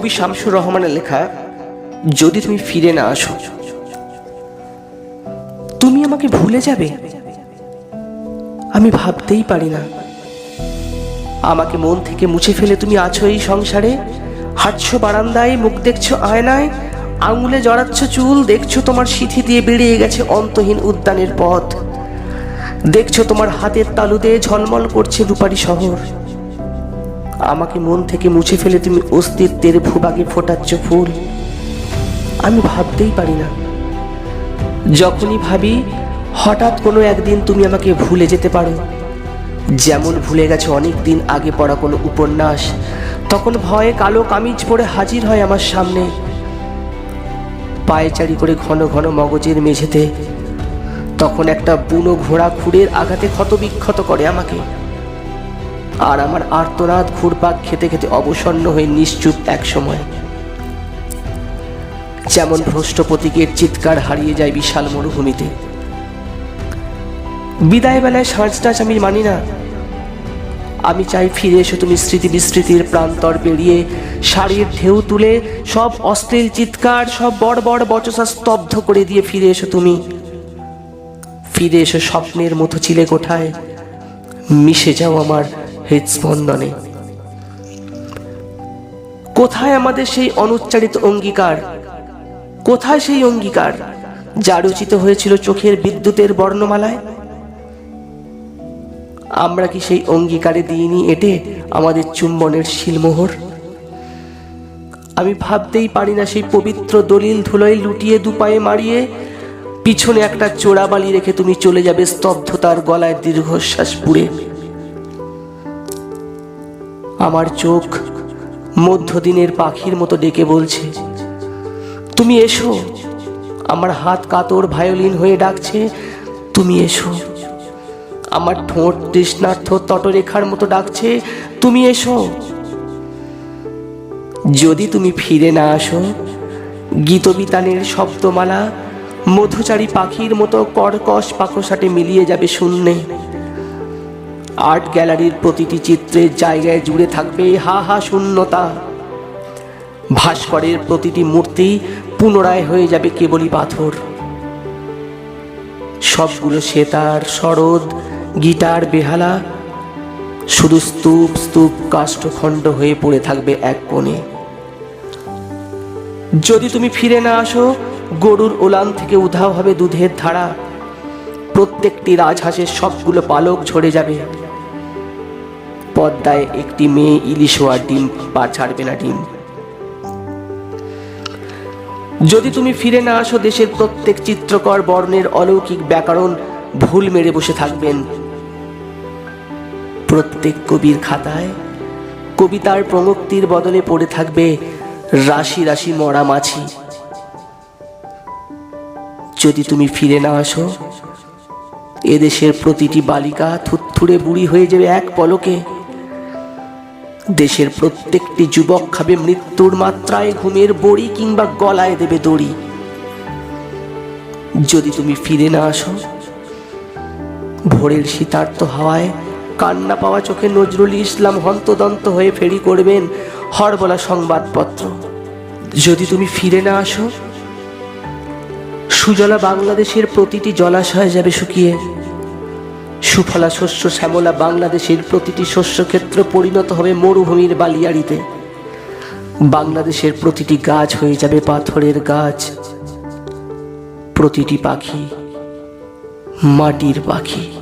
কবি শামসুর রহমানের লেখা, যদি তুমি ফিরে না আসো, তুমি আমাকে ভুলে যাবে? আমি ভাবতেই পারি না। আমাকে মন থেকে মুছে ফেলে তুমি আছো এই সংসারে। হাঁটছো বারান্দায়, মুখ দেখছ আয়নায়, আঙুলে জড়াচ্ছ চুল, দেখছ তোমার সিথি দিয়ে বেরিয়ে গেছে অন্তহীন উদ্যানের পথ। দেখছ তোমার হাতের তালুতে ঝলমল করছে রূপারি শহর। আমাকে মন থেকে মুছে ফেলে তুমি অস্তিত্বের ভূভাগে ফোটাচ্ছ ফুল। আমি ভাবতেই পারি না। যখনই ভাবি, হঠাৎ কোনো একদিন তুমি আমাকে ভুলে যেতে পারো। যেমন ভুলে গেছে অনেক দিন আগে পড়া কোনো উপন্যাস, তখন ভয়ে কালো কামিজ পরে হাজির হয় আমার সামনে। পায়চারি করে ঘন ঘন মগজের মেঝেতে, তখন একটা বুনো ঘোড়া খুঁড়ের আঘাতে ক্ষতবিক্ষত করে আমাকে। আর আমার আর্তনাদ ঘুরপাক খেতে খেতে অবসন্ন হয়ে নিশ্চুপ এক সময়। যেমন ভ্রষ্ট প্রতীকের চিৎকার হারিয়ে যায় বিশাল মরুভূমিতে। বিদায় বেলায় সাঁঝ টাচ আমি মানি না। আমি চাই ফিরে এসো তুমি স্মৃতি বিস্মৃতির প্রান্তর পেরিয়ে, শাড়ির ঢেউ তুলে সব অশ্লীল চিৎকার, সব বড় বড় বচসা স্তব্ধ করে দিয়ে ফিরে এসো তুমি। ফিরে এসো স্বপ্নের মতো চিলে কোঠায় মিশে যাও আমার হৃদস্পন্দনে কোথায় আমাদের সেই অনুচ্চারিত অঙ্গীকার? কোথায় সেই অঙ্গীকার যা রচিত হয়েছিল চোখের বিদ্যুতের বর্ণমালায়? আমরা কি সেই অঙ্গীকারে দিইনি এটে আমাদের চুম্বনের শিলমোহর? আমি ভাবতেই পারি না সেই পবিত্র দলিল ধুলোয় লুটিয়ে দুপায়ে মারিয়ে পিছনে একটা চোরাবালি রেখে তুমি চলে যাবে স্তব্ধতার গলায় দীর্ঘশ্বাস পুড়ে। আমার চোখ মধ্যদিনের পাখির মতো ডেকে বলছে, তুমি এসো। আমার হাত কাতর ভায়োলিন হয়ে ডাকছে, তুমি এসো। আমার ঠোঁট তৃষ্ণার্থ তটরেখার মতো ডাকছে, তুমি এসো। যদি তুমি ফিরে না আসো, গীতবিতানের শব্দমালা মধুচারী পাখির মতো কর্কশ পাখসাটে মিলিয়ে যাবে শূন্যে। আর্ট গ্যালারির প্রতিটি চিত্রের জায়গায় জুড়ে থাকবে হা হা শূন্যতা ভাস্করের প্রতিটি মূর্তি পুনরায় হয়ে যাবে কেবলই পাথর। সবগুলো সেতার সরদ গিটার, বেহালা, শুধু স্তূপ স্তূপ, কাষ্ঠখণ্ড হয়ে পড়ে থাকবে এক কোণে। যদি তুমি ফিরে না আসো, গরুর ওলান থেকে উধাও হবে দুধের ধারা। প্রত্যেকটি রাজহাঁসের সবগুলো পালক ঝরে যাবে। পদ্মায় একটি মেয়ে ইলিশ হওয়ার ডিম পা ছাড়বে না ডিম। যদি তুমি ফিরে না আসো দেশের প্রত্যেক চিত্রকর বর্ণের অলৌকিক ব্যাকরণ, ভুল মেরে বসে থাকবেন। প্রত্যেক কবির খাতায় কবিতার প্রমুক্তির বদলে পড়ে থাকবে রাশি রাশি মরা মাছি। যদি তুমি ফিরে না আসো, এদেশের প্রতিটি বালিকা থুত্থুড়ে বুড়ি হয়ে যাবে এক পলকে। দেশের প্রত্যেকটি যুবক খাবে মৃত্যুর মাত্রায় ঘুমের বড়ি কিংবা গলায় দেবে দড়ি। যদি তুমি ফিরে না আসো, ভোরের শীতার্ত হাওয়ায় কান্না পাওয়া চোখে নজরুল ইসলাম হন্তদন্ত হয়ে ফেরি করবেন হরবলা সংবাদপত্র। যদি তুমি ফিরে না আসো, সুজলা বাংলাদেশের প্রতিটি জলাশয় যাবে শুকিয়ে সুফলা শস্য শ্যামলা বাংলাদেশের প্রতিটি শস্যক্ষেত্র পরিণত হবে মরুভূমির বালিয়াড়িতে। বাংলাদেশের প্রতিটি গাছ হয়ে যাবে পাথরের গাছ। প্রতিটি পাখি মাটির পাখি।